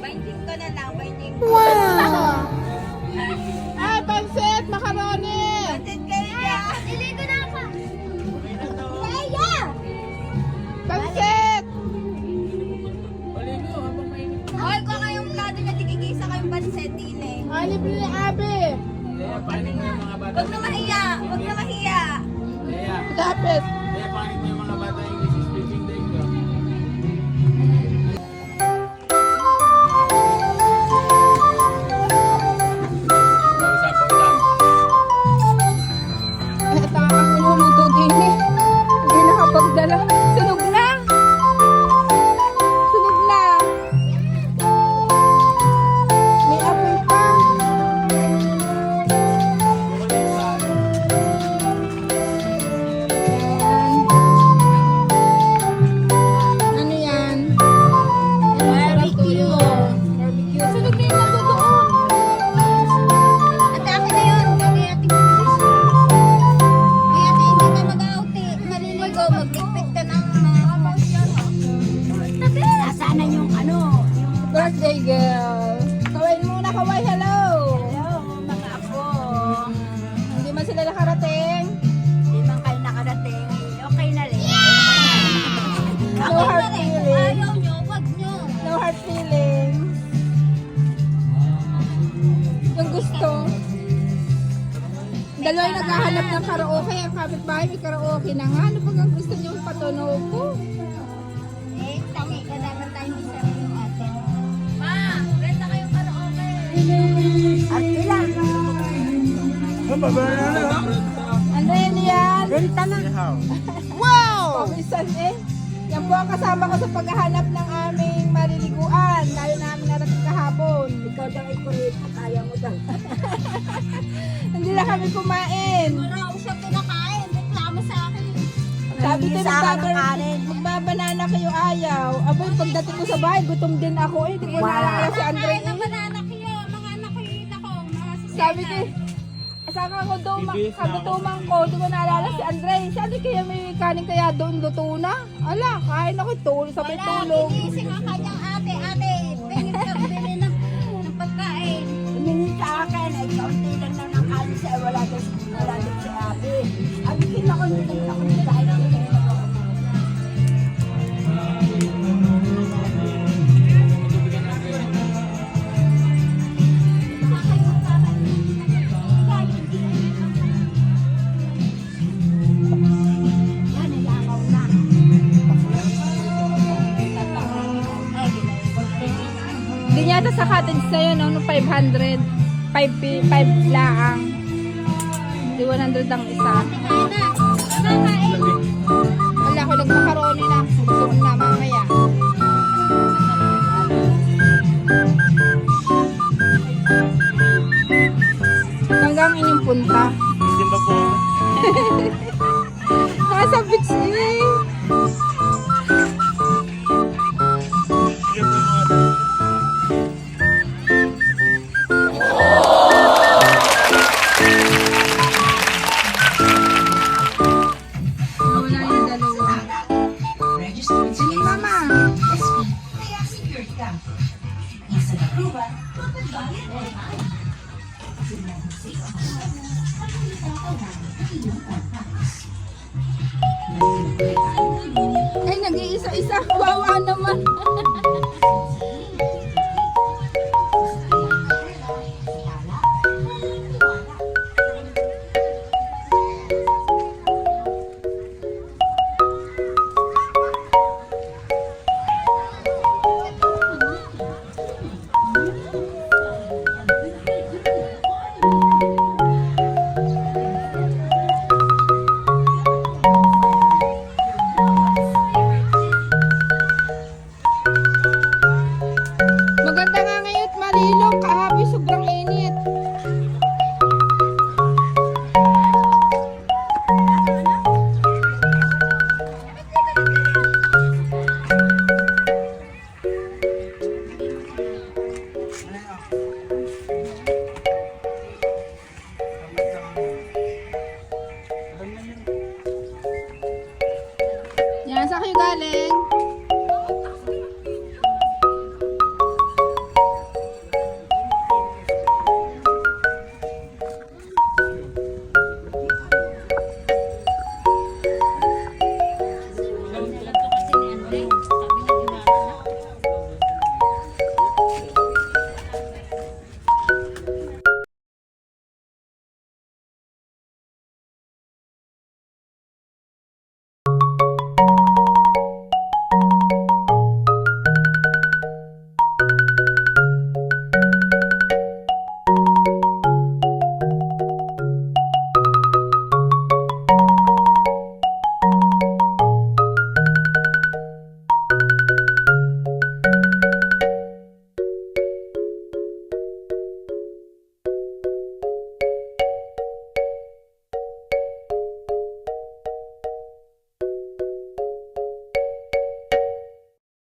Binding ko na lang, binding ko. Wow! Ay, pansit, macaroni! Content kayo niya. Diligo na ako. Kaya! Pansit! Hoy, kung kayong plato niya, tigigisa kayong pansit din eh. Ay, libre ni mga bata. Huwag na mahiya, huwag na mahiya. Kaya, Dalawa yung naghahanap ng karaoke. Ang kapitbahay may karaoke na nga. Ano pag ang gusto niyo patunog ko? Eh, tangi ka naman tayo Sir yung ate. Ma, renta kayong karaoke. Arte lang. Ano yan yan? Renta na. Wow! Pawisan eh. Yan po ang kasama ko sa paghahanap ng aming maliliguan. Lalo na aming narating kahapon. Ikaw daw ikulit at ayaw mo daw. Kami kumain. Raw siya pinakain. Reklamo sa akin. Sabi ko, ng kanin. magbabanana kayo ayaw. Abay, pagdating ko sa bahay, gutom din ako. Eh, di ko naalala si Andre. Kain na Eh. banana kayo. Mga anak ko yun ako. Mga sisena. Sabi ko, saka ko daw, kagutuman ko, di ko naalala si Andre. Sabi kaya may kanin kaya doon luto na. Ala, kain ako tulog, sabay Wala, tulog. ginising ang kanyang ate. Ate, pingin ka bili ng, ng pagkain. Tumingin sa akin, ay kaunti Hindi niya ata sa cottage na yun, no, 500. 5, 5 laang. Di 100 ang isa. Wala ko nagmakaroni na. Gutom na mamaya. Hanggang inyong punta. Simba po. Nasa beach eh. Ay, nag-iisa-isa ko.